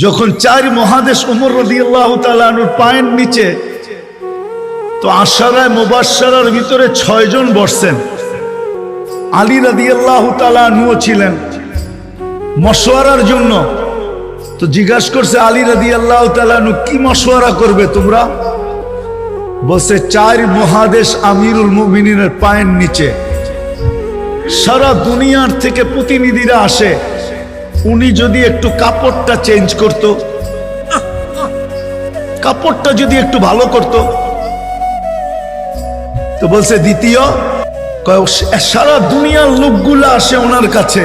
যখন চার মহাদেশ উমর রদি আল্লাহ তালুর পায়ের নিচে, তো আশারায় মুবাসার ভিতরে ছয়জন বসছেন। আলী রাদি আল্লাহ তালুও ছিলেন। মশওয়ারার জন্য। তো জিজ্ঞাসা করছে, আলী রাদি আল্লাহ তালু কি মশওয়ারা করবে তোমরা? বসে চার মহাদেশ আমিরুল মুমিনের পায়ের নিচে। সারা দুনিয়ার থেকে প্রতিনিধিরা আসে। উনি যদি একটু কাপড়টা চেঞ্জ করত, কাপড়টা যদি একটু ভালো করত, তো বলছে, দ্বিতীয় সারা দুনিয়ার লোকগুলো আসে ওনার কাছে।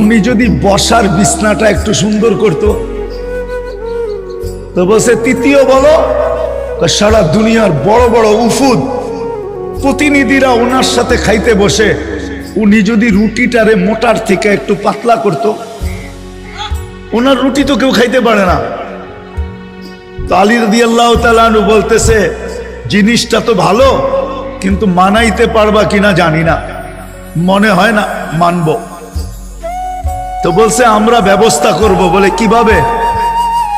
উনি যদি বসার বিছনাটা একটু সুন্দর করত, তো বলছে, তৃতীয় বলো সারা দুনিয়ার বড় বড় উফুদ প্রতিনিধিরা ওনার সাথে খাইতে বসে উনি যদি রুটিটারে মোটার থেকে একটু পাতলা করত, ওনার রুটি তো কেউ খাইতে পারে না। তো আলী আল্লাহ তালু বলতেছে, জিনিসটা তো ভালো, কিন্তু মানাইতে পারবা কিনা জানি না। মনে হয় না, মানব। তো বলছে, আমরা ব্যবস্থা করব। বলে, কীভাবে?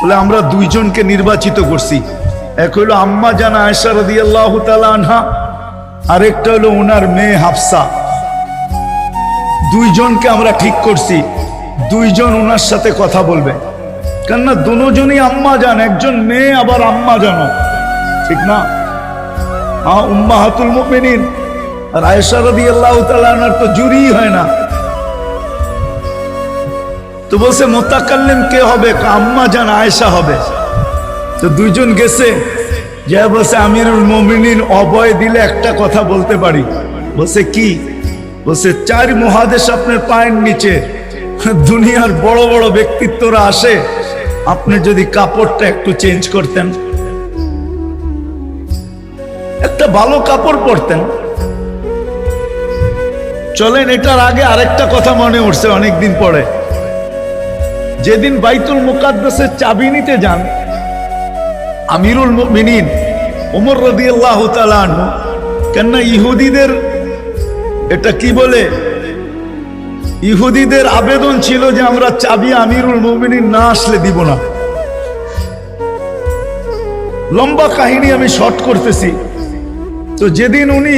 বলে, আমরা দুইজনকে নির্বাচিত করছি। এক হইল আম্মা জানা আয়সা রদি আল্লাহ আনহা, আরেকটা হলো ওনার মেয়ে হাফসা। দুইজনকে আমরা ঠিক করছি। দুইজন ওনার সাথে কথা বলবে। কেননা দুজনই আম্মা যান একজন মেয়ে, আবার আম্মা জানো। ঠিক না? হ্যাঁ উম্মা হাতুল মুমিনিন, আর আয়েশা রাদিয়াল্লাহু তাআলা আনহার তো জুরি হয় না। তো বলছে, মোতাকাল্লিম কে হবে? আম্মা জান, আয়েশা হবে। তো দুইজন গেছে। যে বলছে, আমিরুল মুমিনিন, অভয় দিলে একটা কথা বলতে পারি। বলছে, কি? বলছে, চার মহাদেশ আপনার পায়ের নিচে। দুনিয়ার বড় বড় ব্যক্তিত্বরা আসে। আপনি যদি কাপড়টা একটু চেঞ্জ করতেন। একটা ভালো কাপড় পরতেন। চলেন, এটার আগে আরেকটা কথা মনে উঠছে অনেকদিন পরে। যেদিন বাইতুল মুকাদ্দাসের চাবি নিতে যান, আমিরুল মিনিন ওমর রদি আল্লাহ কেননা ইহুদিদের এটা কি বলে? ইহুদিদের আবেদন ছিল যে আমরা চাবি আমিরুল মুমিনিন না আসলে দিব না। লম্বা কাহিনী আমি শর্ট করতেছি। তো যেদিন উনি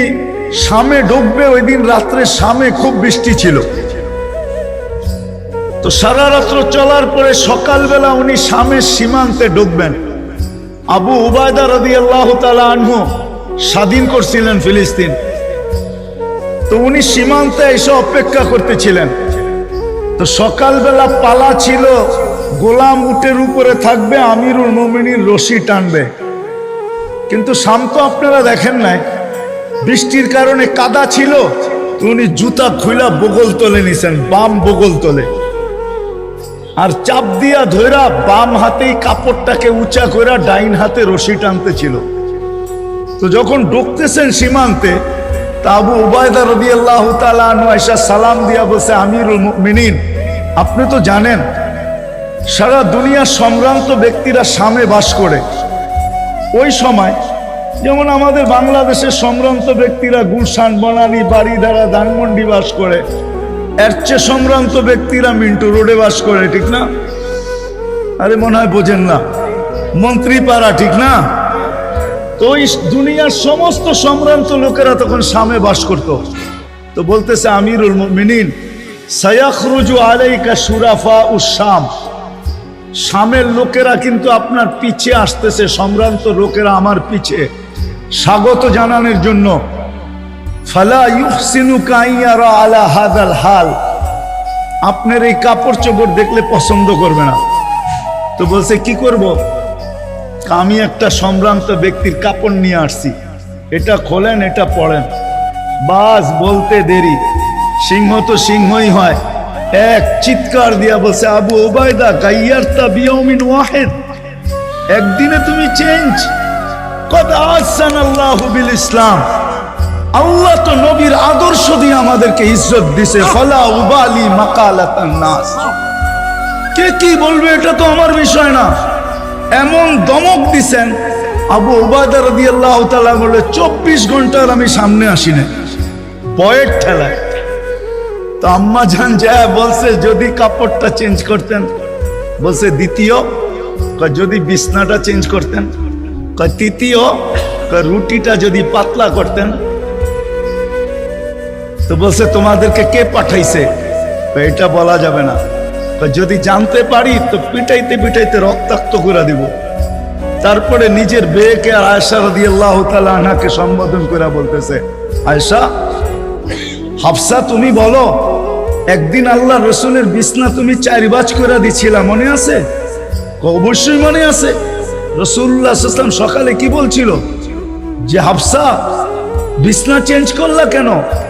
সামে ঢুকবে ওই দিন রাত্রে সামে খুব বৃষ্টি ছিল। তো সারা রাত্র চলার পরে সকালবেলা উনি সামের সীমান্তে ঢুকবেন আবু উবায়দা রদি আল্লাহ আনহু স্বাধীন করছিলেন ফিলিস্তিন। তো উনি সীমান্তে এসে অপেক্ষা করতেছিলেন। তো সকালবেলা পালা ছিল, গোলাম উটের উপরে থাকবে, আমিরুল মোমিনীর রশি টানবে। কিন্তু শাম তো আপনারা দেখেন নাই, বৃষ্টির কারণে কাদা ছিল, তো উনি জুতা খুইলা বগল তোলে নিছেন, বাম বগল তোলে। আর চাপ দিয়া ধইরা বাম হাতেই কাপড়টাকে উঁচা কইরা ডাইন হাতে রশি টানতে ছিল। তো যখন ঢুকতেছেন সীমান্তে আবু উবায়দা রবি আল্লাহ আয়সা সালাম দিয়া বলছে, আমিরুল মিনিন আপনি তো জানেন, সারা দুনিয়ার সম্ভ্রান্ত ব্যক্তিরা সামে বাস করে। ওই সময় যেমন আমাদের বাংলাদেশের সম্ভ্রান্ত ব্যক্তিরা গুলশান, বনানী বাড়িধারা ধানমন্ডি বাস করে, এর চেয়ে সম্ভ্রান্ত ব্যক্তিরা মিন্টু রোডে বাস করে, ঠিক না? আরে মনে হয় বোঝেন না। মন্ত্রী মন্ত্রীপাড়া, ঠিক না? তো ওই দুনিয়ার সমস্ত সম্ভ্রান্ত লোকেরা তখন সামে বাস করত। তো বলতেছে, আমিরুল মিনিন সয়াখরুজু আলাইকা সুরাফা উসাম সামের লোকেরা কিন্তু আপনার পিছে আসতেছে, সম্ভ্রান্ত লোকেরা আমার পিছে। স্বাগত জানানোর জন্য, ফালা ইউহসিনু কাইয়ারা আলা হাদাল হাল। আপনার এই কাপড় চোপড় দেখলে পছন্দ করবে না। তো বলছে, কি করব? আমি একটা সম্ভ্রান্ত ব্যক্তির কাপড় নিয়ে আসছি। এটা খোলেন, এটা পড়েন। বাস বলতে দেরি। সিংহ তো সিংহই হয়। এক চিৎকার দিয়া বলছে, আবু ওবায়দা গাইয়ার তা বিয়মিন ওয়াহেদ। একদিনে তুমি চেঞ্জ কদ আহসান আল্লাহ বিল ইসলাম। আল্লাহ তো নবীর আদর্শ দিয়ে আমাদেরকে ইজ্জত দিছে। ফলা উবালি মাকালাতান নাস। কে কি বলবে, এটা তো আমার বিষয় না। এমন দমক দিছেন, আবু ওবায়দা রাদিয়াল্লাহু তালা বলে চব্বিশ ঘণ্টার আমি সামনে আসি না বয়ের ঠেলায়। তো আম্মা জান যা বলছে, যদি কাপড়টা চেঞ্জ করতেন, বলছে, দ্বিতীয়? যদি বিছনাটা চেঞ্জ করতেন। তৃতীয়? রুটিটা যদি পাতলা করতেন। তো বলছে, তোমাদেরকে কে পাঠাইছে? এটা বলা যাবে না। যদি জানতে পারি, তো পিটাইতে পিটাইতে রক্তাক্ত করে দিব। তারপরে নিজের বেয়েকে আর আয়সা রদি আল্লাহ আনাকে সম্বোধন করে বলতেছে আয়সা হাফসা, তুমি বলো, একদিন আল্লাহ রসুলের বিছনা তুমি চারিবাজ করে দিছিলা, মনে আছে? অবশ্যই মনে আছে। রসুল্লাহ সাল্লাম সকালে কি বলছিল? যে, হাফসা, বিছনা চেঞ্জ করলা কেন?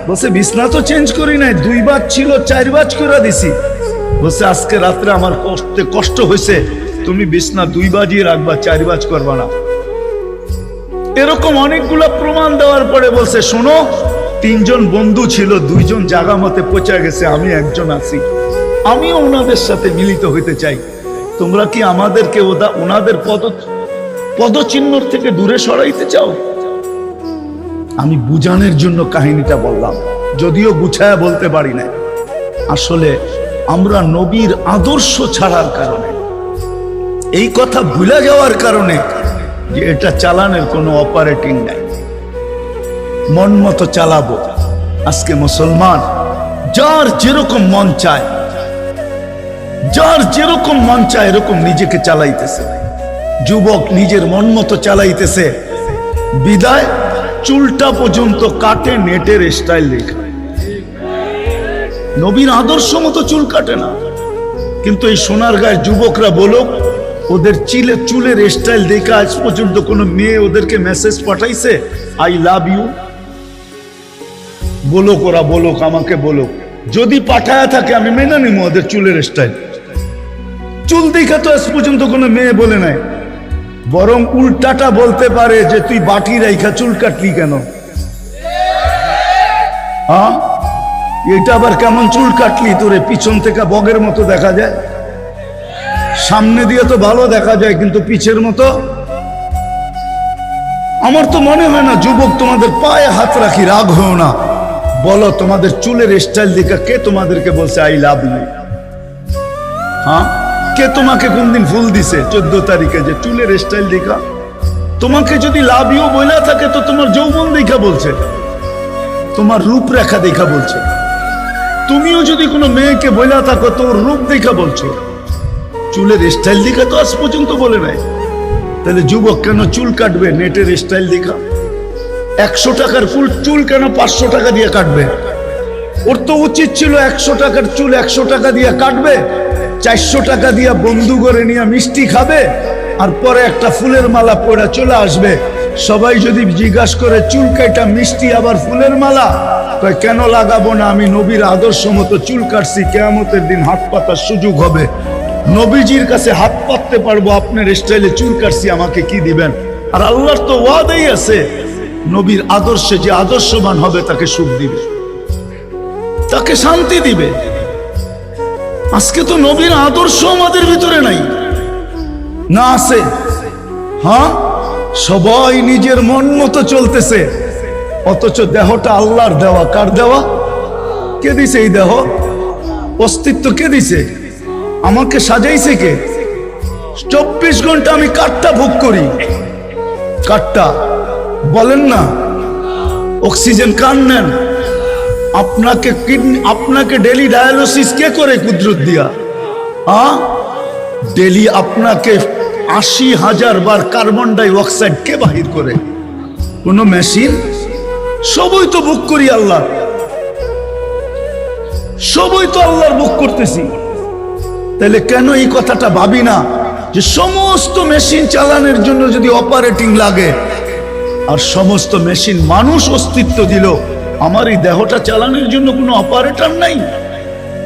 বলছে, বিছনা তো চেঞ্জ করি নাই, দুই বাজ ছিল, চার বাজ করে দিছি। বলছে, আজকে রাত্রে আমার কষ্টে কষ্ট হয়েছে, তুমি বিছনা দুই বাজিয়ে রাখবা, চার বাজ করবা না। এরকম অনেকগুলো প্রমাণ দেওয়ার পরে বলছে, শোনো, তিনজন বন্ধু ছিল, দুইজন জাগা মতে পচে গেছে, আমি একজন আছি। আমিও ওনাদের সাথে মিলিত হইতে চাই। তোমরা কি আমাদেরকে ওদা ওনাদের পদ পদচিহ্নর থেকে দূরে সরাইতে চাও? আমি বুঝানোর জন্য কাহিনীটা বললাম, যদিও গুছায়া বলতে পারি না আসলে আমরা নবীর আদর্শ ছাড়ার কারণে। এই কথা ভুলে যাওয়ার কারণে যে এটা চালানোর কোনো অপারেটিং নাই। মন মতো চালাবো। আজকে মুসলমান, যার যেরকম মন চায়, যার যেরকম মন চায় এরকম নিজেকে চালাইতেছে। যুবক নিজের মন মতো চালাইতেছে। বিদায়, চুলটা পর্যন্ত কাটে নেটের স্টাইল লেখা নবীর আদর্শ মতো চুল কাটে না। কিন্তু এই সোনার গায়ের যুবকরা বলুক, ওদের চিলে চুলের স্টাইল দেখে আজ পর্যন্ত কোনো মেয়ে ওদেরকে মেসেজ পাঠাইছে আই লাভ ইউ বলুক, ওরা বলুক, আমাকে বলুক। যদি পাঠায়া থাকে, আমি মেনে নিব ওদের চুলের স্টাইল চুল দেখা তো আজ পর্যন্ত কোনো মেয়ে বলে নাই। বরং উল্টাটা বলতে পারে যে, তুই বাটি রাইখা চুল কাটলি কেন? হ্যাঁ এটা আবার কেমন চুল কাটলি? তোরে পিছন থেকে বগের মতো দেখা যায়। সামনে দিয়ে তো ভালো দেখা যায়, কিন্তু পিছের মতো। আমার তো মনে হয় না, যুবক, তোমাদের পায়ে হাত রাখি, রাগ হও না। বলো, তোমাদের চুলের স্টাইল দেখা কে তোমাদেরকে বলছে আই লাভ ইউ হ্যাঁ? কে তোমাকে কোনদিন ফুল দিছে চোদ্দ তারিখে যে চুলের স্টাইল দেখা? তোমাকে যদি লাভ ইউ বইলা থাকে, তো তোমার যৌবন দেখা বলছে। তোমার রূপরেখা দেখা বলছে। তুমিও যদি কোনো মেয়েকে বইলা থাকো, তো রূপ দেখা বলছো। চুলের স্টাইল দেখা তো আজ পর্যন্ত বলে নাই। তাহলে যুবক কেন চুল কাটবে নেটের স্টাইল দেখা? একশো টাকার ফুল চুল কেন পাঁচশো টাকা দিয়ে কাটবে? ওর তো উচিত ছিল একশো টাকার চুল একশো টাকা দিয়ে কাটবে, চারশো টাকা দিয়ে বন্ধু করে নিয়ে মিষ্টি খাবে, আর পরে একটা ফুলের মালা পরে চলে আসবে। সবাই যদি জিজ্ঞাসা করে চুল কাটা মিষ্টি আবার ফুলের মালা? তাই কেন লাগাবো না? আমি নবীর আদর্শ মতো চুল কাটছি, কেয়ামতের দিন হাত পাতার সুযোগ হবে। নবীজির কাছে হাত পাততে পারব, আপনার স্টাইলে চুল কাটছি, আমাকে কি দিবেন? আর আল্লাহর তো ওয়াদাই আছে, নবীর আদর্শে যে আদর্শবান হবে, তাকে সুখ দিবে। তাকে শান্তি দিবে। আজকে তো নবীর আদর্শ আমাদের ভিতরে নাই। না আছে। হ্যাঁ? সবাই নিজের মন মতো চলতেছে। অথচ দেহটা আল্লাহর দেওয়া। কার দেওয়া? কে দিছে এই দেহ? অস্তিত্ব কে দিছে? আমাকে সাজাইছে কে? চব্বিশ ঘণ্টা আমি কাঠটা ভোগ করি। কাঠটা, বলেন না, অক্সিজেন কান নেন? আপনাকে কিডনি, আপনাকে ডেলি ডায়ালিসিস কে করে কুদরত দিয়া? হ্যাঁ ডেলি আপনাকে আশি হাজার বার কার্বন ডাই অক্সাইড কে বাহির করে? কোনো মেশিন? সবই তো বুক করি আল্লাহ। সবই তো আল্লাহর বুক করতেছি। তাহলে কেন এই কথাটা ভাবি না যে সমস্ত মেশিন চালানোর জন্য যদি অপারেটিং লাগে? আর সমস্ত মেশিন মানুষ অস্তিত্ব দিল, আমার এই দেহটা চালানোর জন্য কোনো অপারেটর নাই,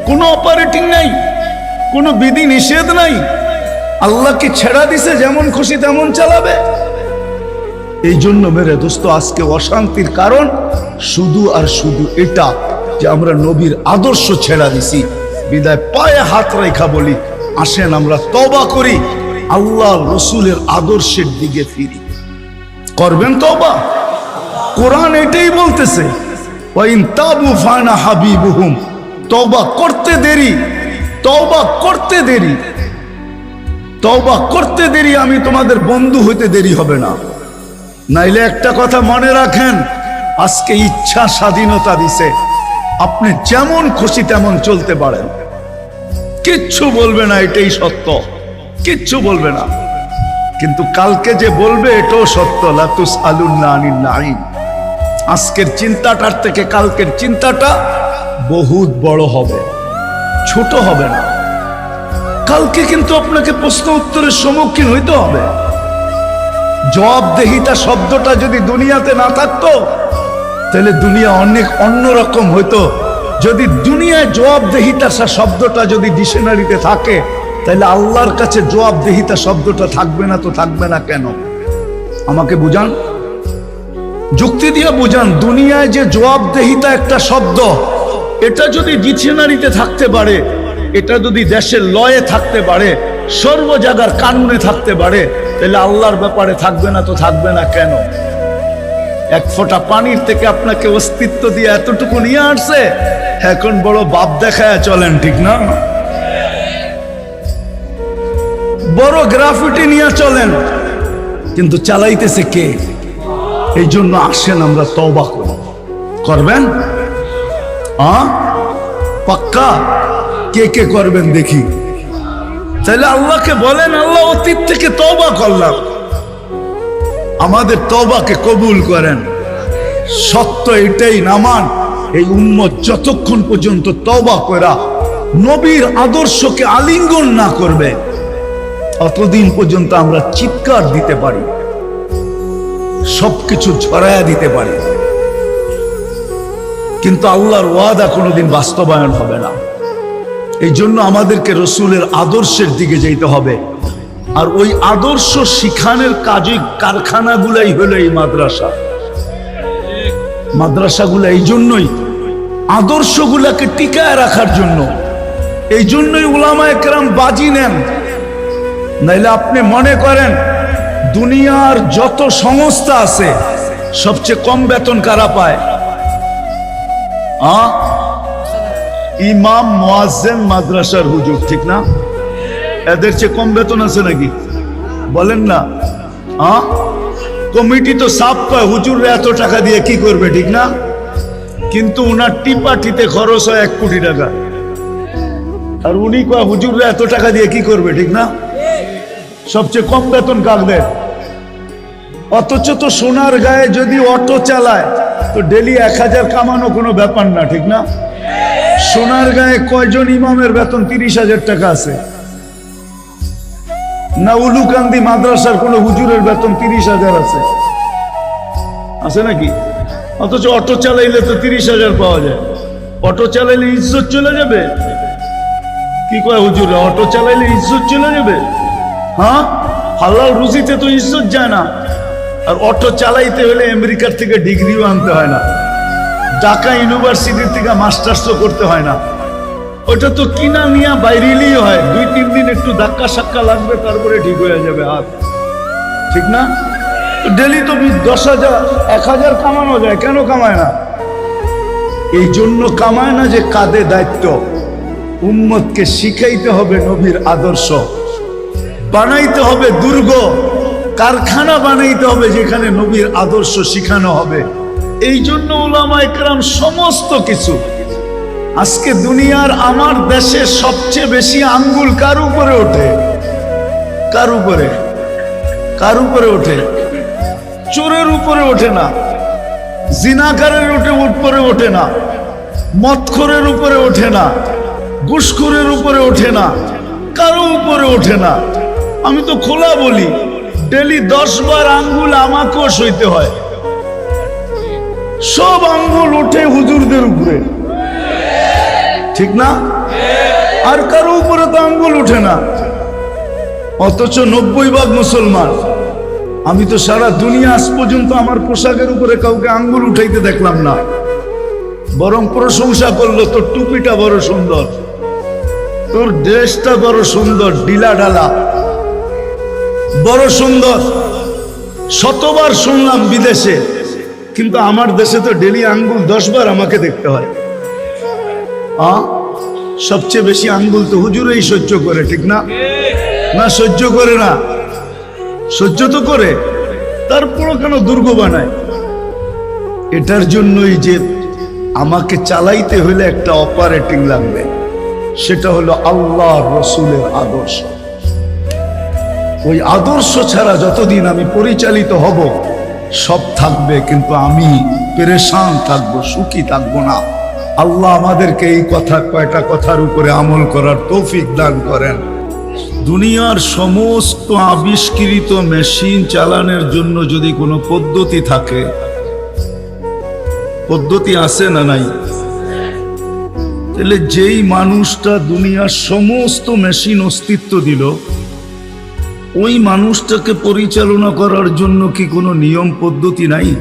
কোনো অপারেটিং নাই, কোনো বিধি নিষেধ নাই। আল্লাহকে ছেড়া দিছে, যেমন খুশি তেমন চালাবে। এই জন্য মেরে দোস্ত, আজকে অশান্তির কারণ শুধু আর শুধু এটা যে আমরা নবীর আদর্শ ছেড়া দিছি। বিদায় পায়ে হাত রেখা বলি, আসেন আমরা তবা করি, আল্লাহ রসুলের আদর্শের দিকে ফিরি। করবেন তবা কোরআন এটাই বলতেছে তাবু করতে দেরি, তওবা করতে দেরি। তওবা করতে দেরি, আমি তোমাদের বন্ধু হইতে দেরি হবে না। নাইলে একটা কথা মনে রাখেন, আজকে ইচ্ছা স্বাধীনতা দিছে। আপনি যেমন খুশি তেমন চলতে পারেন। কিচ্ছু বলবে না, এটাই সত্য। কিচ্ছু বলবে না। কিন্তু কালকে যে বলবে, এটাও সত্য। লাতুস আলুল্লাহ আনিল নাঈম। আজকের চিন্তাটার থেকে কালকের চিন্তাটা বহুত বড় হবে। ছোট হবে না। কালকে কিন্তু আপনাকে প্রশ্ন উত্তরের সম্মুখীন হইতে হবে। জবাবদেহিতা শব্দটা যদি দুনিয়াতে না থাকতো, তাহলে দুনিয়া অনেক অন্যরকম হইতো। যদি দুনিয়ায় জবাবদেহিতা শব্দটা যদি ডিকশনারিতে থাকে, তাহলে আল্লাহর কাছে জবাবদেহিতা শব্দটা থাকবে না তো থাকবে না কেন? আমাকে বুঝান? যুক্তি দিয়ে বুঝান, দুনিয়ায় যে জবাবদেহিতা একটা শব্দ, এটা যদি ডিকশনারিতে থাকতে পারে এটা যদি দেশের লয়ে থাকতে পারে, সর্ব জায়গার কানুনে থাকতে পারে, তাহলে আল্লাহর ব্যাপারে থাকবে না তো থাকবে না কেন? এক ফোঁটা পানির থেকে আপনাকে অস্তিত্ব দিয়ে এতটুকু নিয়ে আসছে, এখন বড় বাপ দেখায় চলেন, ঠিক না? বড় গ্রাফিটি নিয়ে চলেন। কিন্তু চালাইতেছে কে? এই জন্য আসেন, আমরা করি করবেন? আ? পাক্কা? কে কে করবেন দেখি। তাহলে আল্লাহকে বলেন, আল্লাহ অতীত থেকে তওবা করলাম। আমাদের তওবাকে কবুল করেন। সত্য এটাই নামান এই উম্মত যতক্ষণ পর্যন্ত তওবা করা নবীর আদর্শকে আলিঙ্গন না করবে অতদিন পর্যন্ত আমরা চিৎকার দিতে পারি, সবকিছু ছড়ায়া দিতে পারি। কিন্তু আল্লাহর ওয়াদা কোনোদিন বাস্তবায়ন হবে না। এই জন্য আমাদেরকে রসুলের আদর্শের দিকে যেতে হবে। আর ওই আদর্শ শিখানের কাজে কারখানাগুলাই হলো এই মাদ্রাসা। মাদ্রাসাগুলো এই জন্যই, আদর্শগুলাকে টিকায় রাখার জন্য। এই জন্যই উলামা একরাম বাজি নেন। নাইলে আপনি মনে করেন, দুনিয়ার যত সংস্থা আছে, সবচেয়ে কম বেতন কারা পায়? আ? ইমাম মোয়াজ্জেম মাদ্রাসার হুজুর, ঠিক না? এদের চেয়ে কম বেতন আছে নাকি? বলেন না। আ? কমিটি তো সাফ কয় হুজুররা এত টাকা দিয়ে কি করবে, ঠিক না? কিন্তু উনার টিপাটিতে খরচ হয় এক কোটি টাকা। আর উনি কয়, হুজুররা এত টাকা দিয়ে কি করবে, ঠিক না? সবচেয়ে কম বেতন কাক দেয় অথচ তো সোনার গায়ে যদি অটো চালায়, তো ডেলি এক হাজার কামানো কোনো ব্যাপার না, ঠিক না? সোনার গায়ে কয়জন ইমামের বেতন? তিরিশ হাজার টাকা আছে। না উলুকান্দি মাদ্রাসার কোন হুজুরের বেতন তিরিশ হাজার আছে। আছে নাকি? অথচ অটো চালাইলে তো তিরিশ হাজার পাওয়া যায়। অটো চালাইলে ইজ্জত চলে যাবে? কি কয় হুজুরে, অটো চালাইলে ইজ্জত চলে যাবে? হ্যাঁ? হালাল রুজিতে তো ইজ্জত যায় না। আর অটো চালাইতে হলে আমেরিকার থেকে ডিগ্রিও আনতে হয় না। ঢাকা ইউনিভার্সিটির থেকে মাস্টার্সও করতে হয় না। ওটা তো কিনা নিয়া বাইরেলেই হয়। দুই, তিন দিন একটু ধাক্কা সাক্কা লাগবে, তারপরে ঠিক হয়ে যাবে হাত ঠিক না? ডেলি তো দশ হাজার, এক হাজার কামানো যায়, কেন কামায় না? এই জন্য কামায় না যে কাঁধে দায়িত্ব। উম্মতকে শিখাইতে হবে নবীর আদর্শ। বানাইতে হবে দুর্গ। কারখানা বানাইতে হবে যেখানে নবীর আদর্শ শিখানো হবে। এই জন্য ওলামা একরাম সমস্ত কিছু। আজকে দুনিয়ার আমার দেশে সবচেয়ে বেশি আঙ্গুল কার উপরে ওঠে? কার উপরে? কার উপরে ওঠে? চোরের উপরে ওঠে না। জিনাকারের উঠে উপরে ওঠে না। মৎখরের উপরে ওঠে না। ঘুষখোরের উপরে ওঠে না। কারও উপরে ওঠে না। আমি তো খোলা বলি, ডেলি দশ বার আঙ্গুল আমাকেও সইতে হয়। সব আঙ্গুল ওঠে হুজুরদের উপরে। ঠিক না? আর কারও উপরে তো আঙ্গুল ওঠে না। অথচ নব্বই ভাগ মুসলমান। আমি তো সারা দুনিয়া আজ পর্যন্ত আমার পোশাকের উপরে কাউকে আঙ্গুল উঠাইতে দেখলাম না। বরং প্রশংসা করল, তোর টুপিটা বড় সুন্দর। তোর ড্রেসটা বড় সুন্দর ডিলা ডালা বড় সুন্দর। শতবার শুনলাম বিদেশে কিন্তু আমার দেশে তো ডেলি আঙ্গুল দশবার আমাকে দেখতে হয়। আ? সবচেয়ে বেশি আঙ্গুল তো হুজুরেই সহ্য করে, ঠিক না? না, সহ্য করে না। সহ্য তো করে, তারপরও কেন দুর্গ বানায়? এটার জন্যই যে আমাকে চালাইতে হলে একটা অপারেটিং লাগবে, সেটা হলো আল্লাহ রসুলের আদর্শ। ওই আদর্শ ছাড়া যতদিন আমি পরিচালিত হব সব থাকবে, কিন্তু আমি পেরেশান থাকব, সুখী থাকব না। আল্লাহ আমাদেরকে এই কথা, কয়টা কথার উপরে আমল করার তৌফিক দান করেন। দুনিয়ার সমস্ত আবিষ্কৃত মেশিন চালানোর জন্য যদি কোনো পদ্ধতি থাকে, পদ্ধতি আছে না নাই? তাহলে যেই মানুষটা দুনিয়ার সমস্ত মেশিন অস্তিত্ব দিল ওই মানুষটাকে পরিচালনা করার জন্য কি কোনো নিয়ম পদ্ধতি নাই?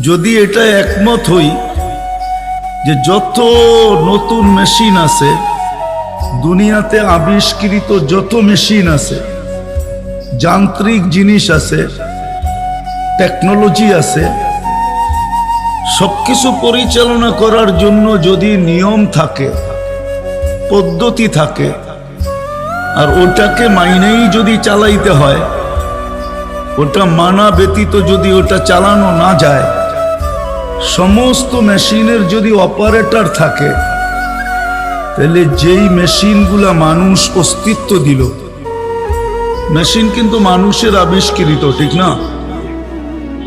যদি এটা একমত হই যে যত নতুন মেশিন আছে, দুনিয়াতে আবিষ্কৃত যত মেশিন আছে, যান্ত্রিক জিনিস আছে, টেকনোলজি আছে সবকিছু পরিচালনা করার জন্য যদি নিয়ম থাকে, পদ্ধতি থাকে, আর ওটাকে মাইনেই যদি চালাইতে হয়, ওটা মানা ব্যতীত যদি ওটা চালানো না যায়, সমস্ত মেশিনের যদি অপারেটর থাকে, তাহলে যেই মেশিনগুলা মানুষ অস্তিত্ব দিল, মেশিন কিন্তু মানুষের আবিষ্কৃত, ঠিক না?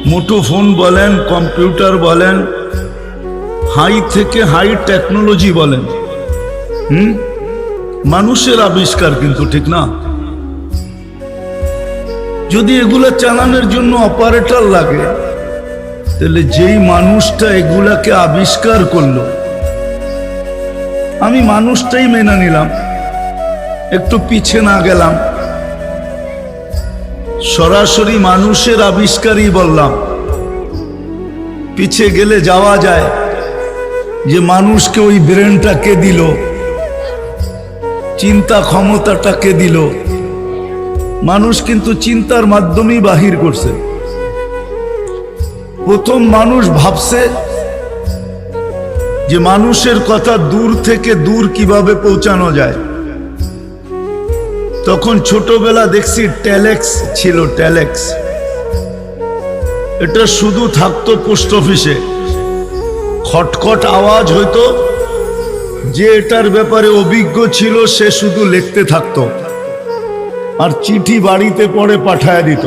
মুঠোফোন বলেন, কম্পিউটার বলেন, হাই থেকে হাই টেকনোলজি বলেন। হুম? মানুষের আবিষ্কার কিন্তু ঠিক না। যদি এগুলা চালানোর জন্য অপারেটর লাগে, তাহলে যেই মানুষটা এগুলাকে আবিষ্কার করল, আমি মানুষটাই মেনে নিলাম। একটু পিছে না গেলাম। সরাসরি মানুষের আবিষ্কারই বললাম। পিছে গেলে যাওয়া যায় যে মানুষকে ওই ব্রেনটা কে দিল? চিন্তা ক্ষমতাটা কে দিল? মানুষ কিন্তু চিন্তার মাধ্যমেই বাহির করছে। প্রথম মানুষ ভাবছে যে মানুষের কথা দূর থেকে দূর কীভাবে পৌঁছানো যায়। তখন ছোটবেলা দেখছি ট্যালেক্স ছিল ট্যালেক্স। এটা শুধু থাকতো পোস্ট অফিসে। খটখট আওয়াজ হইতো, যে এটার ব্যাপারে অভিজ্ঞ ছিল সে শুধু লিখতে থাকতো আর চিঠি বাড়িতে পড়ে পাঠায় দিত।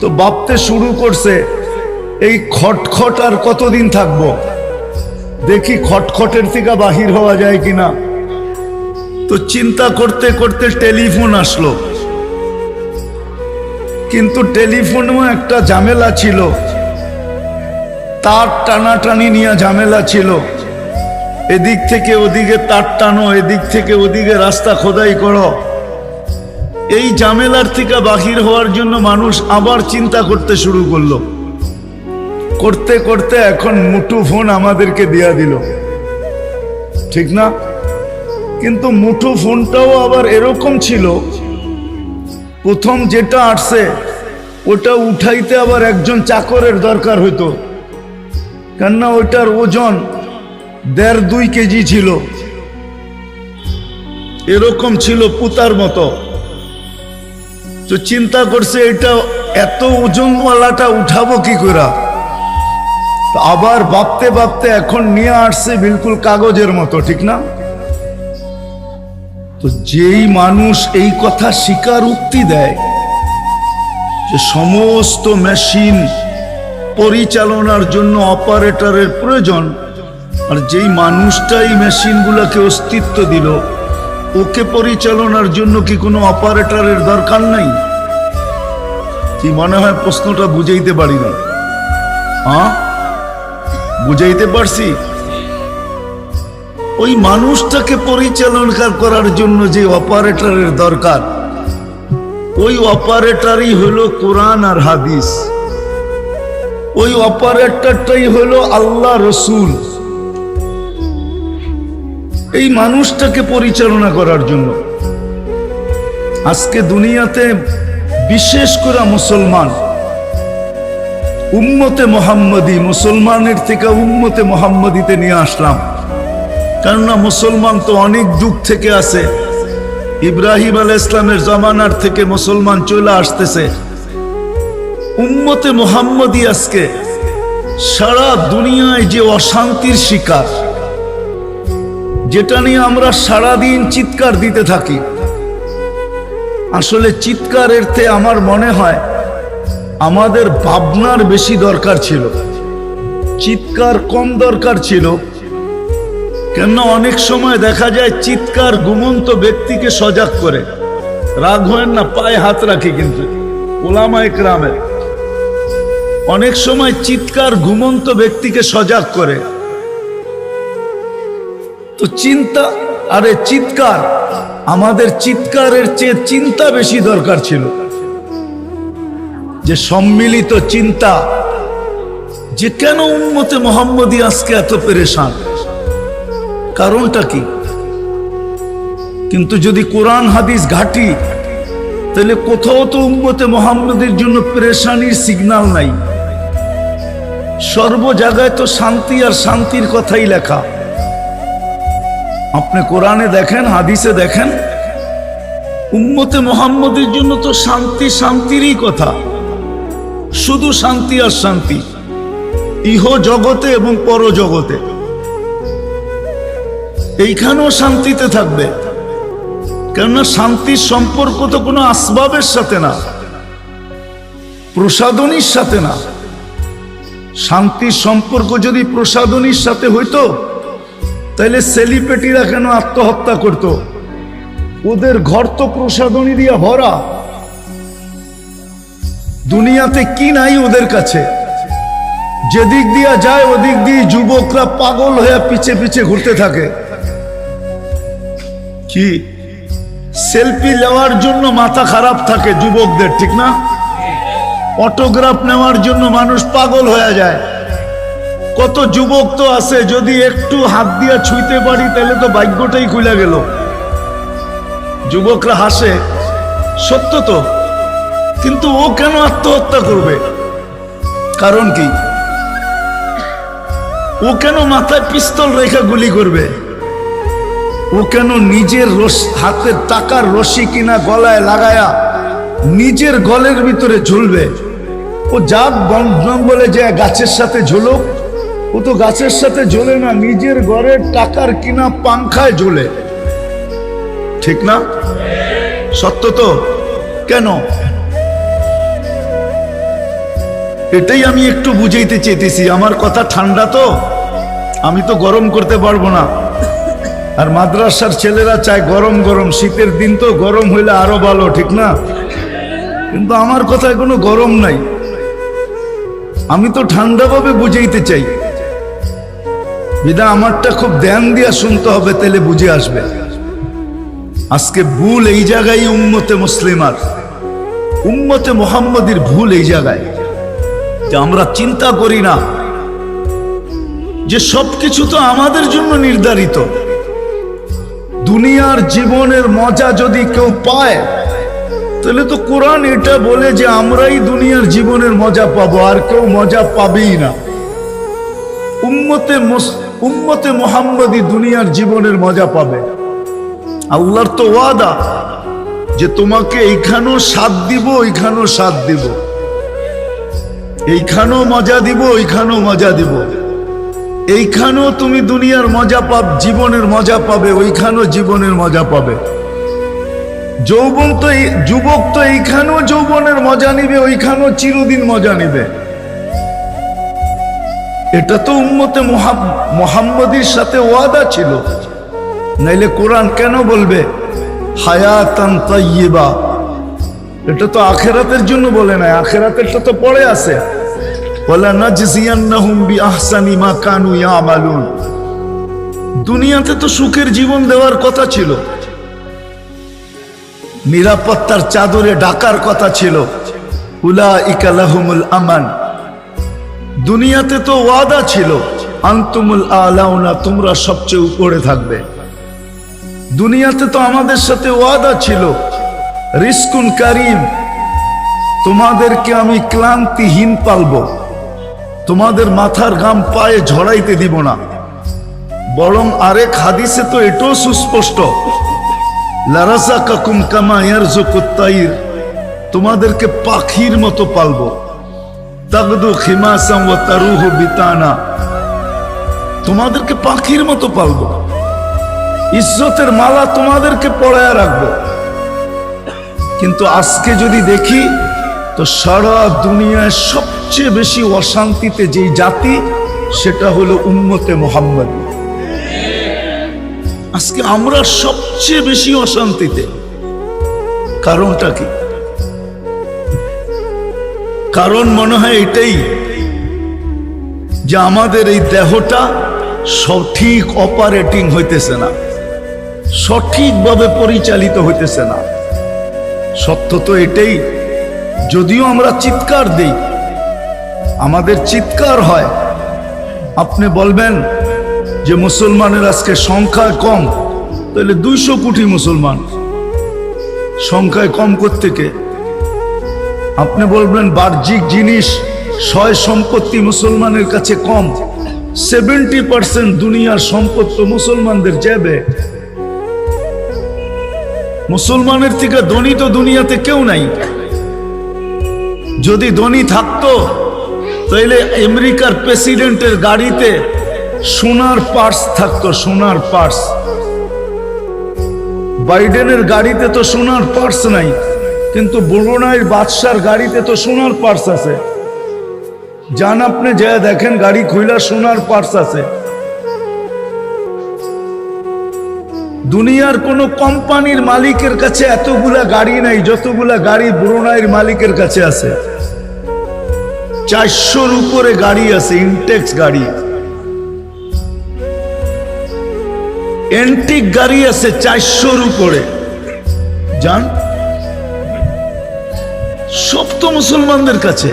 তো ভাবতে শুরু করছে, এই খটখট আর কতদিন থাকব? দেখি খটখটের থেকে বাহির হওয়া যায় কিনা। তো চিন্তা করতে করতে টেলিফোন আসলো। কিন্তু টেলিফোনেও একটা ঝামেলা ছিল। তার টানাটানি নিয়ে ঝামেলা ছিল। এদিক থেকে ওদিকে তার টানো, এদিক থেকে ওদিকে রাস্তা খোদাই করো। এই ঝামেলার থেকে বাহির হওয়ার জন্য মানুষ আবার চিন্তা করতে শুরু করল। করতে করতে এখন মুঠো ফোন আমাদেরকে দেয়া দিল। ঠিক না? কিন্তু মুঠো ফোনটাও আবার এরকম ছিল। প্রথম যেটা আসছে, ওটা উঠাইতে আবার একজন চাকরের দরকার হইতো। কেননা ওটার ওজন দেড় দুই কেজি ছিল। এরকম ছিল পুতার মতো। তো চিন্তা করছে, এটা এত ওজনওয়ালাটা উঠাবো কি করে আবার ভাবতে ভাবতে এখন নিয়ে আসছে বিলকুল কাগজের মতো, ঠিক না? তো যেই মানুষ এই কথা স্বীকার উক্তি দেয় যে সমস্ত মেশিন পরিচালনার জন্য অপারেটরের প্রয়োজন, আর যেই মানুষটাই মেশিনগুলোকে অস্তিত্ব দিল, ওকে পরিচালনার জন্য কি কোনো অপারেটরের দরকার নাই? কি মনে হয় প্রশ্নটা বুঝাইতে পারি না? হ্যাঁ বুঝাইতে পারছি? ওই মানুষটাকে পরিচালনা করার জন্য যে অপারেটরের দরকার, ওই অপারেটরই হলো কোরআন আর হাদিস। ওই অপারেটরটাই হলো আল্লাহ রসুল। এই মানুষটাকে পরিচালনা করার জন্য। আজকে দুনিয়াতে বিশেষ করে মুসলমান, উম্মতে মোহাম্মদী, মুসলমানের থেকে উম্মতে মোহাম্মদীতে নিয়ে আসলাম। কেননা মুসলমান তো অনেক যুগ থেকে আছে। ইব্রাহিম আল ইসলামের জমানার থেকে মুসলমান চলে আসতেছে। উম্মতে মোহাম্মদী আজকে সারা দুনিয়ায় যে অশান্তির শিকার, যেটা নিয়ে আমরা সারাদিন চিৎকার দিতে থাকি। আসলে চিৎকারের তে আমার মনে হয় আমাদের ভাবনার বেশি দরকার ছিল। চিৎকার কম দরকার ছিল। কেন অনেক সময় দেখা যায় চিৎকার ঘুমন্ত ব্যক্তিকে সজাগ করে। রাগ হয় না, পায়ে হাত রাখি কিন্তু ওলামা একরামের অনেক সময় চিৎকার ঘুমন্ত ব্যক্তিকে সজাগ করে। তো চিন্তা, আরে চিৎকার, আমাদের চিৎকারের চেয়ে চিন্তা বেশি দরকার ছিল। যে সম্মিলিত চিন্তা, যে কেন উন্মতে মোহাম্মদী আজকে এত পেরেশান? কারণটা কি? কিন্তু যদি কোরআন হাদিস ঘাটি, তাহলে কোথাও তো উম্মতে মোহাম্মদের জন্য প্রেশানির সিগন্যাল নাই। সর্ব জায়গায় তো শান্তি আর শান্তির কথাই লেখা। আপনি কোরআনে দেখেন, হাদিসে দেখেন, উম্মতে মোহাম্মদের জন্য তো শান্তি শান্তিরই কথা। শুধু শান্তি আর শান্তি, ইহ জগতে এবং পর জগতে। এইখানেও শান্তিতে থাকবে। কেননা শান্তির সম্পর্ক তো কোনো আসবাবের সাথে না, প্রসাদনীর সাথে না। শান্তির সম্পর্ক যদি প্রসাদনীর সাথে হইতো তাহলে সেলিব্রিটিরা কেন আত্মহত্যা করত? ওদের ঘর তো প্রসাদনী দিয়া ভরা। দুনিয়াতে কি নাই ওদের কাছে? যেদিক দিয়া যায়, ওদিক দিয়ে যুবকরা পাগল হয়ে পিছে পিছে ঘুরতে থাকে। কি? সেলফি নেওয়ার জন্য মাথা খারাপ থাকে যুবকদের, ঠিক না? অটোগ্রাফ নেওয়ার জন্য মানুষ পাগল হয়ে যায়। কত যুবক তো আছে, যদি একটু হাত দিয়া ছুঁইতে পারি, তাহলে তো ভাগ্যটাই খুলে গেল। যুবকরা হাসে, সত্য তো, কিন্তু ও কেন আত্মহত্যা করবে? কারণ কি? ও কেন মাথায় পিস্তল রেখা গুলি করবে? ও কেন নিজের হাতের টাকার রশি কিনা গলায় লাগায়া নিজের গলের ভিতরে ঝুলবে? ও বন জঙ্গলে যে গাছের সাথে ঝুলুক, ও তো গাছের সাথে ঝোলে না, নিজের ঘরের টাকার কিনা পাংখায় ঝোলে। ঠিক না? সত্য তো? কেন? এটাই আমি একটু বুঝাইতে চেয়েছি আমার কথা ঠান্ডা তো? আমি তো গরম করতে পারব না। আর মাদ্রাসার ছেলেরা চায় গরম গরম, শীতের দিন তো গরম হইলে আরও ভালো, ঠিক না? কিন্তু আমার কথায় কোনো গরম নাই। আমি তো ঠান্ডাভাবে বুঝাইতে চাই। বিদা, আমারটা খুব ধ্যান দিয়া শুনতে হবে তাহলে বুঝে আসবে। আজকে ভুল এই জায়গায় উম্মতে মুসলিমার। উম্মতে মোহাম্মদীর ভুল এই জায়গায়। যে আমরা চিন্তা করি না। যে সবকিছু তো আমাদের জন্য নির্ধারিত। দুনিয়ার জীবনের মজা যদি কেউ পায়, তাহলে তো কোরআন এটা বলে যে আমরাই দুনিয়ার জীবনের মজা পাবো, আর কেউ মজা পাবেই না। উম্মতে উম্মতে মোহাম্মদী দুনিয়ার জীবনের মজা পাবে। আল্লাহর তো ওয়াদা যে তোমাকে এইখানেও সাথ দিব, ওইখানেও সাথ দিব। এইখানেও মজা দিব, ওইখানেও মজা দিব। এইখানেও তুমি দুনিয়ার মজা পাব, জীবনের মজা পাবে, ওইখানেও জীবনের মজা পাবে। যৌবন তো যুবক তো এইখানেও যৌবনের মজা নিবে, ওইখানেও চিরদিন মজা নিবে। এটা তো উম্মতে মোহাম- মোহাম্মদীর সাথে ওয়াদা ছিল। নাইলে কোরআন কেন বলবে? হায়াতান তাইয়িবা। এটা তো আখেরাতের জন্য বলে নাই, আখেরাতেরটা তো পড়ে আছে। দুনিয়াতে তো সুখের জীবন দেওয়ার কথা ছিল। নিরাপত্তার চাদরে ডাকার কথা ছিল। উলা ইকালাহুমুল আমান। দুনিয়াতে তো ওয়াদা ছিল, আন্তুমুল আলাউনা, তোমরা সবচেয়ে উপরে থাকবে। দুনিয়াতে তো আমাদের সাথে ওয়াদা ছিল, রিস্কুন কারিম, তোমাদেরকে আমি ক্লান্তিহীন পালব। তোমাদের মাথার গাম পায়ে ঝড়াইতে দিব না। বরং আরেক হাদিসে তো এটাও সুস্পষ্ট। লারাসা কাকুম কামা তোমাদেরকে পাখির মতো পালবো। তাগদু খিমাসাম ও তারুহ বিতানা, তোমাদেরকে পাখির মতো পালবো। ইজ্জতের মালা তোমাদেরকে পড়ায় রাখব। কিন্তু আজকে যদি দেখি তো সারা দুনিয়ায় সবচেয়ে বেশি অশান্তিতে যেই জাতি, সেটা হলো উম্মতে মোহাম্মদ। আজকে আমরা সবচেয়ে বেশি অশান্তিতে। কারণটা কি? কারণ মনে হয় এটাই যে আমাদের এই দেহটা সঠিক অপারেটিং হইতেছে না, সঠিকভাবে পরিচালিত হইতেছে না। সত্য তো এটাই যদিও আমরা চিৎকার দিই, আমাদের চিৎকার হয়। আপনি বলবেন যে মুসলমানের আজকে সংখ্যায় কম, তাহলে দুইশো কোটি মুসলমান। সংখ্যায় কম থেকে আপনি বলবেন বাহ্যিক জিনিস সয় সম্পত্তি মুসলমানের কাছে কম, সেভেন্টি পার্সেন্ট দুনিয়ার সম্পদ তো মুসলমানদের যাবে মুসলমানের থেকে ধনী তো দুনিয়াতে কেউ নাই। যদি ধনী থাকতো, তাইলে আমেরিকার প্রেসিডেন্টের গাড়িতে সোনার পার্স থাকতো, সোনার পার্স। বাইডেনের গাড়িতে তো সোনার পার্স নাই, কিন্তু বুরুনাইয়ের বাদশার গাড়িতে তো সোনার পার্স আছে। যান আপনি যা দেখেন, গাড়ি খুইলা সোনার পার্স আছে। দুনিয়ার কোন কোম্পানির মালিকের কাছে এতগুলা গাড়ি নাই, যতগুলা গাড়ি ব্রুনাইয়ের মালিকের কাছে আছে। চারশোর উপরে গাড়ি আছে ইনটেক্স গাড়ি। এন্টিক গাড়ি আছে চারশোর উপরে। যান সব তো মুসলমানদের কাছে।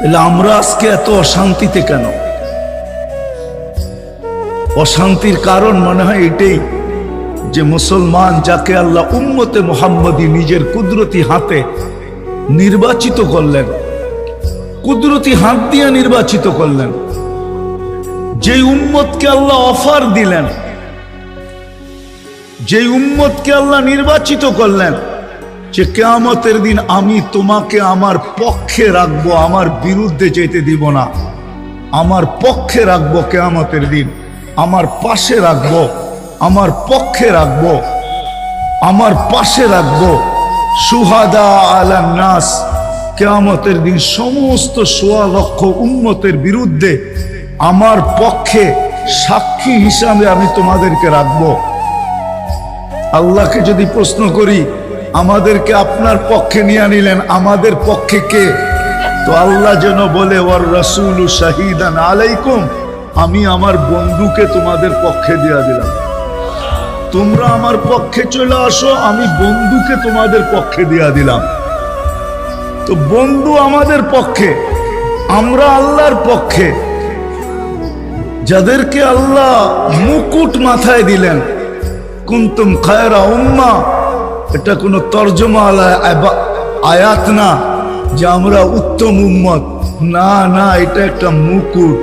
তাহলে আমরা আজকে এত অশান্তিতে কেন? অশান্তির কারণ মনে হয় এটাই যে মুসলমান যাকে আল্লাহ উম্মতে মোহাম্মদী নিজের কুদরতি হাতে নির্বাচিত করলেন কুদরতি হাত দিয়ে নির্বাচিত করলেন। যে উম্মতকে আল্লাহ অফার দিলেন যে উম্মতকে আল্লাহ নির্বাচিত করলেন, যে কেয়ামতের দিন আমি তোমাকে আমার পক্ষে রাখব, আমার বিরুদ্ধে যেতে দিব না। আমার পক্ষে রাখব কেয়ামতের দিন, আমার পাশে রাখব, আমার পক্ষে রাখব, আমার পাশে রাখব। সুহাদা আলান নাস কেয়ামতের দিন সমস্ত সোয়া লক্ষ উন্মতের বিরুদ্ধে আমার পক্ষে সাক্ষী হিসাবে আমি তোমাদেরকে রাখব। আল্লাহকে যদি প্রশ্ন করি, আমাদেরকে আপনার পক্ষে নিয়ে নিলেন আমাদের পক্ষে কে? তো আল্লাহ যেন বলে ওর রসুল শাহিদান আলাইকুম আমি আমার বন্ধুকে তোমাদের পক্ষে দিয়া দিলাম। তোমরা আমার পক্ষে চলে আসো, আমি বন্ধুকে তোমাদের পক্ষে দিয়া দিলাম। তো বন্ধু আমাদের পক্ষে, আমরা আল্লাহর পক্ষে। যাদেরকে আল্লাহ মুকুট মাথায় দিলেন, কুন্তুম খায়রা উম্মা, এটা কোনো তর্জমা আয়াত না যে আমরা উত্তম উম্মত। না না, এটা একটা মুকুট।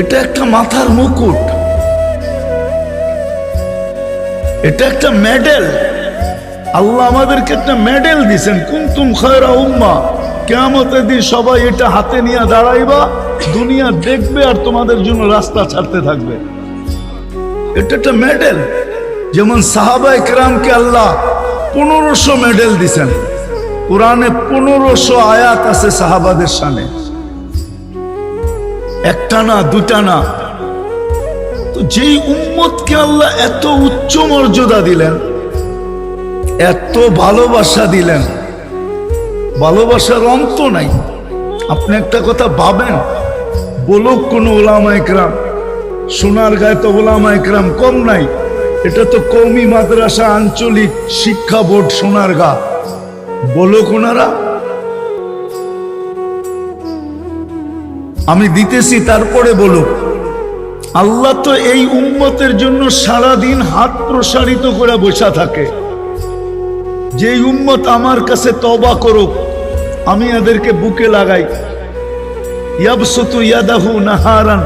এটা একটা মাথার মুকুট। এটা একটা মেডেল। আল্লাহ আমাদেরকে একটা মেডেল দিছেন, কুন্তুম খয়রা উম্মা কেমতের দিন সবাই এটা হাতে নিয়ে দাঁড়াইবা, দুনিয়া দেখবে আর তোমাদের জন্য রাস্তা ছাড়তে থাকবে। এটা একটা মেডেল যেমন সাহাবা একরামকে আল্লাহ পনেরোশো মেডেল দিছেন। কোরআনে পনেরোশো আয়াত আছে সাহাবাদের সামনে। একটা না, দুটা না। তো যেই উম্মতকে আল্লাহ এত উচ্চ মর্যাদা দিলেন এত ভালোবাসা দিলেন। ভালোবাসার অন্ত নাই। আপনি একটা কথা ভাবেন? বলুক কোন ওলামা একরাম। সোনার গায়ে তো ওলামা একরাম কম নাই। এটা তো কৌমি মাদ্রাসা আঞ্চলিক শিক্ষা বোর্ড সোনার গা। বলুক ওনারা। আমি দিতেছি, তারপরে বলুক। আল্লাহ তো এই উম্মতের জন্য সারা দিন হাত প্রসারিত করে বসা থাকে। যে উম্মত আমার কাছে তবা করুক আমি এদেরকে বুকে লাগাই। ইয়াবসুতু ইয়াদাহু নাহারান।